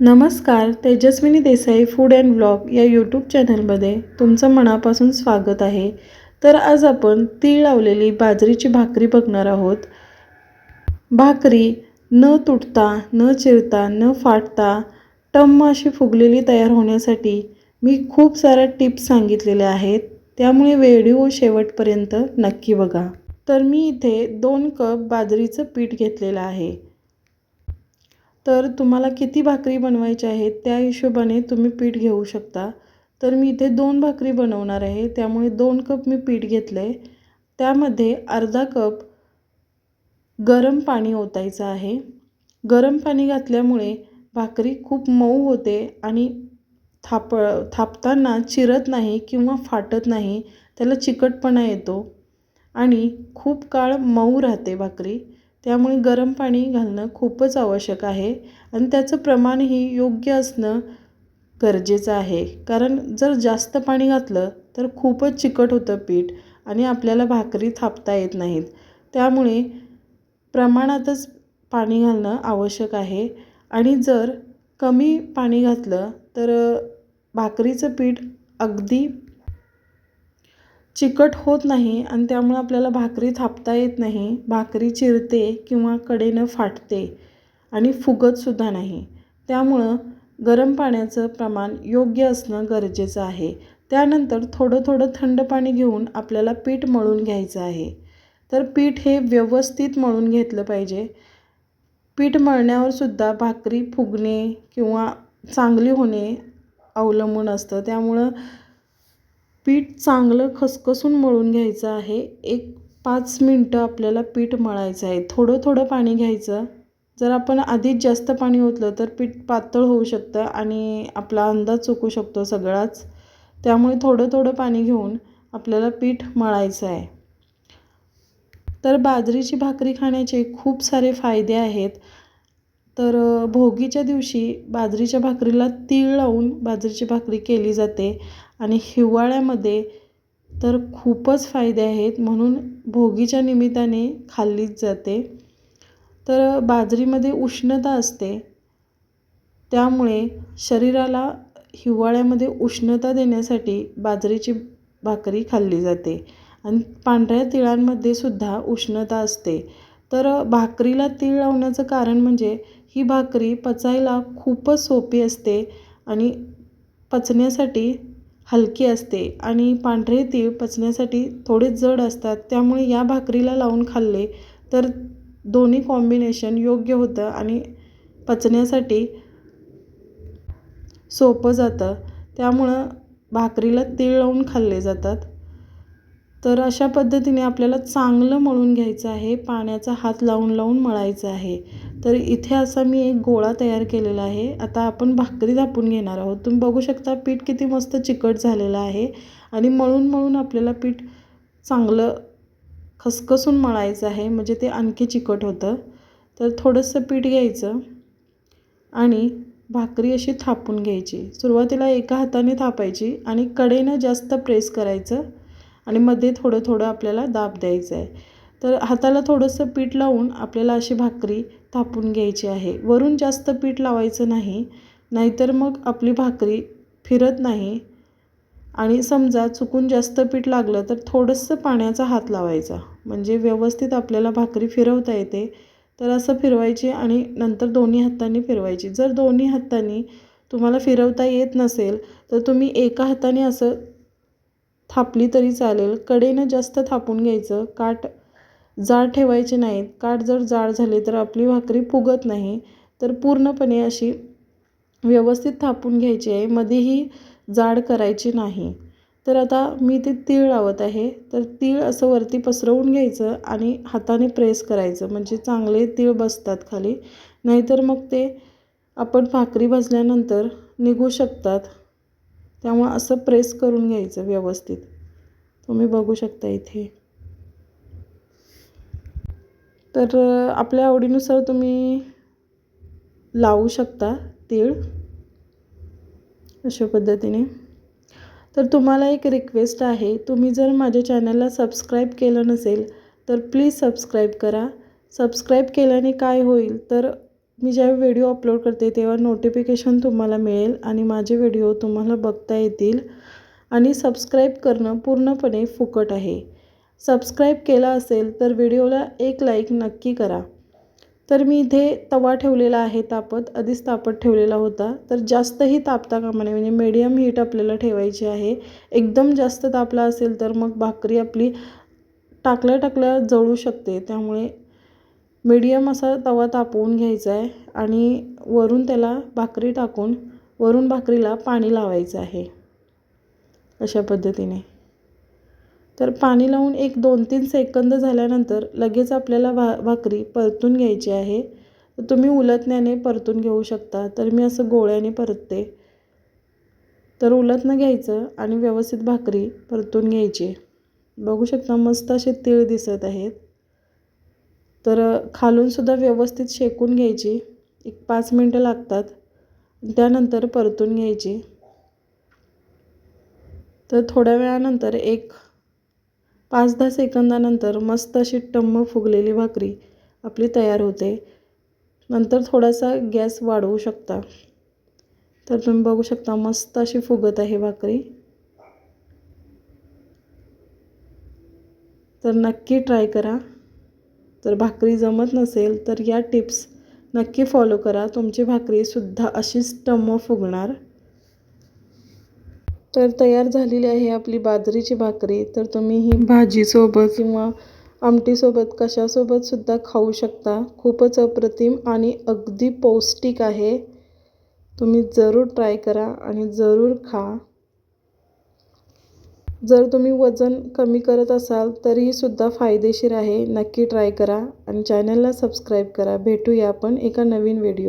नमस्कार Tejaswini Desai food and blog या YouTube चॅनलमध्ये तुमचं मनापासून स्वागत आहे. तर आज आपण तीळ लावलेली बाजरीची भाकरी बघणार आहोत. भाकरी न तुटता न चिरता न फाटता टम्म अशी फुगलेली तयार होण्यासाठी मी खूप साऱ्या टिप्स सांगितलेल्या आहेत. त्यामुळे व्हिडिओ शेवटपर्यंत नक्की बघा. तर मी इथे दोन कप बाजरीचं पीठ घेतलेलं आहे. तर तुम्हाला किती भाकरी बनवायच्या आहेत त्या हिशोबाने तुम्ही पीठ घेऊ शकता. तर मी इथे दोन भाकरी बनवणार आहे. त्यामुळे दोन कप मी पीठ घेतलं आहे त्यामध्ये अर्धा कप गरम पाणी ओतायचं आहे. गरम पाणी घातल्यामुळे भाकरी खूप मऊ होते आणि थाप थापताना चिरत नाही किंवा फाटत नाही. त्याला चिकटपणा येतो आणि खूप काळ मऊ राहते भाकरी. त्यामुळे गरम पाणी घालणं खूपच आवश्यक आहे आणि त्याचं प्रमाणही योग्य असणं गरजेचं आहे. कारण जर जास्त पाणी घातलं तर खूपच चिकट होतं पीठ आणि आपल्याला भाकरी थापता येत नाहीत. त्यामुळे प्रमाणातच पाणी घालणं आवश्यक आहे. आणि जर कमी पाणी घातलं तर भाकरीचं पीठ अगदी चिकट होत नाही आणि त्यामुळे आपल्याला भाकरी थापता येत नाही. भाकरी चिरते किंवा कडेनं फाटते आणि फुगतसुद्धा नाही. त्यामुळं गरम पाण्याचं प्रमाण योग्य असणं गरजेचं आहे. त्यानंतर थोडं थोडं थंड पाणी घेऊन आपल्याला पीठ मळून घ्यायचं आहे. तर पीठ हे व्यवस्थित मळून घेतलं पाहिजे. पीठ मळण्यावर सुद्धा भाकरी फुगणे किंवा चांगली होणे अवलंबून असतं. त्यामुळं पीठ चांगलं खसखसून मळून घ्यायचं आहे. एक पाच मिनटं आपल्याला पीठ मळायचं आहे. थोडं थोडं पाणी घ्यायचं. जर आपण आधीच जास्त पाणी ओतलं तर पीठ पातळ होऊ शकतं आणि आपला अंदाज चुकू शकतो सगळाच. त्यामुळे थोडं थोडं पाणी घेऊन आपल्याला पीठ मळायचं आहे. तर बाजरीची भाकरी खाण्याचे खूप सारे फायदे आहेत. तर भोगीच्या दिवशी बाजरीच्या भाकरीला तीळ लावून बाजरीची भाकरी केली जाते आणि हिवाळ्यामध्ये तर खूपच फायदे आहेत म्हणून भोगीच्या निमित्ताने खाल्लीच जाते. तर बाजरीमध्ये उष्णता असते. त्यामुळे शरीराला हिवाळ्यामध्ये उष्णता देण्यासाठी बाजरीची भाकरी खाल्ली जाते आणि पांढऱ्या तिळांमध्ये सुद्धा उष्णता असते. तर भाकरीला तीळ लावण्याचं कारण म्हणजे ही भाकरी पचायला खूपच सोपी असते आणि पचण्यासाठी हलकी असते आणि पांढरे तीळ पचण्यासाठी थोडे जड असतात. त्यामुळे या भाकरीला लावून खाल्ले तर दोन्ही कॉम्बिनेशन योग्य होतं आणि पचण्यासाठी सोपं जातं. त्यामुळं भाकरीला तीळ लावून खाल्ले जातात. तर अशा पद्धतीने आपल्याला चांगलं मळून घ्यायचं आहे पाण्याचा हात लावून लावून मळायचं आहे. तर इथे असा मी एक गोळा तयार केलेला आहे. आता आपण भाकरी दापून घेणार आहोत. तुम्ही बघू शकता पीठ किती मस्त चिकट झालेलं आहे आणि मळून मळून आपल्याला पीठ चांगलं खसखसून मळायचं आहे. म्हणजे ते आणखी चिकट होतं. तर थोडंसं पीठ घ्यायचं आणि भाकरी अशी थापून घ्यायची. सुरुवातीला एका हाताने थापायची आणि कडेनं जास्त प्रेस करायचं. आणि मध्ये थोडं थोडं आपल्याला दाब द्यायचं आहे तर हाताला थोडंसं पीठ लावून आपल्याला अशी भाकरी थापून घ्यायची आहे. वरून जास्त पीठ लावायचं नाही नाहीतर मग आपली भाकरी फिरत नाही. आणि समजा चुकून जास्त पीठ लागलं तर थोडंसं पाण्याचा हात लावायचा. म्हणजे व्यवस्थित आपल्याला भाकरी फिरवता येते. तर असं फिरवायची आणि नंतर दोन्ही हातांनी फिरवायची. जर दोन्ही हातांनी तुम्हाला फिरवता येत नसेल तर तुम्ही एका हाताने असं थापली तरी चालेल. कडेनं जास्त थापून घ्यायचं. काठ जाड ठेवायचे नाहीत. काठ जर जाड झाले तर आपली भाकरी फुगत नाही. तर पूर्णपणे अशी व्यवस्थित थापून घ्यायची आहे. मध्येही जाड करायची नाही. तर आता मी ते तीळ लावत आहे. तर तीळ असं वरती पसरवून घ्यायचं आणि हाताने प्रेस करायचं. म्हणजे चांगले तीळ बसतात खाली. नाहीतर मग ते आपण भाकरी भाजल्यानंतर निघू शकतात. त्यामुळं असं प्रेस करून घ्यायचं व्यवस्थित. तुम्ही बघू शकता इथे. तर आपल्या आवडीनुसार तुम्ही लावू शकता तीळ. अशा पद्धतीने. तर तुम्हाला एक रिक्वेस्ट आहे तुम्ही जर माझ्या चॅनलला सबस्क्राईब केलं नसेल तर प्लीज सबस्क्राईब करा. सबस्क्राईब केल्याने काय होईल? तर मी ज्यावेळी व्हिडिओ अपलोड करते तेव्हा नोटिफिकेशन तुम्हाला मिळेल आणि माझे व्हिडिओ तुम्हाला बघता येतील आणि सबस्क्राईब करणं पूर्णपणे फुकट आहे. सबस्क्राईब केला असेल तर व्हिडिओला एक लाईक नक्की करा. तर मी इथे तवा ठेवलेला आहे तापत आधीच तापत ठेवलेला होता. तर जास्तही तापता कामा नये म्हणजे मीडियम हीट आपल्याला ठेवायची आहे. एकदम जास्त तापला असेल तर मग भाकरी आपली टाकल्या टाकल्या जळू शकते. त्यामुळे मीडियम असा तवा तापवून घ्यायचा आहे आणि वरून त्याला भाकरी टाकून वरून भाकरीला पाणी लावायचं आहे. अशा पद्धतीने. तर पाणी लावून एक दोन तीन सेकंद झाल्यानंतर लगेच आपल्याला भा भाकरी परतून घ्यायची आहे. तुम्ही उलटण्याने परतून घेऊ शकता. तर मी असं गोळ्याने परतते. तर उलटणं घ्यायचं आणि व्यवस्थित भाकरी परतून घ्यायची. बघू शकता मस्त असे तीळ दिसत आहेत. तर खालूनसुद्धा व्यवस्थित शेकून घ्यायची. एक पाच मिनटं लागतात. त्यानंतर परतून घ्यायची. तर थोड्या वेळानंतर एक पाच दहा सेकंदानंतर मस्त अशी टम्म फुगलेली भाकरी आपली तयार होते. नंतर थोडासा गॅस वाढवू शकता. तर तुम्ही बघू शकता मस्त अशी फुगत आहे भाकरी. तर नक्की ट्राय करा. तर भाकरी जमत नसेल तर या टिप्स नक्की फॉलो करा. तुमची भाकरीसुद्धा अशीच टम्म फुगणार. तर तयार झालेली आहे आपली बाजरीची भाकरी. तर तुम्ही ही भाजीसोबत. किंवा आमटीसोबत कशासोबतसुद्धा खाऊ शकता. खूपच अप्रतिम आणि अगदी पौष्टिक आहे. तुम्ही जरूर ट्राय करा आणि जरूर खा. जर तुम्ही वजन कमी करत असाल तरीसुद्धा फायदेशीर आहे. नक्की ट्राय करा आणि चॅनलला सबस्क्राईब करा. भेटूया आपण एका नवीन व्हिडिओ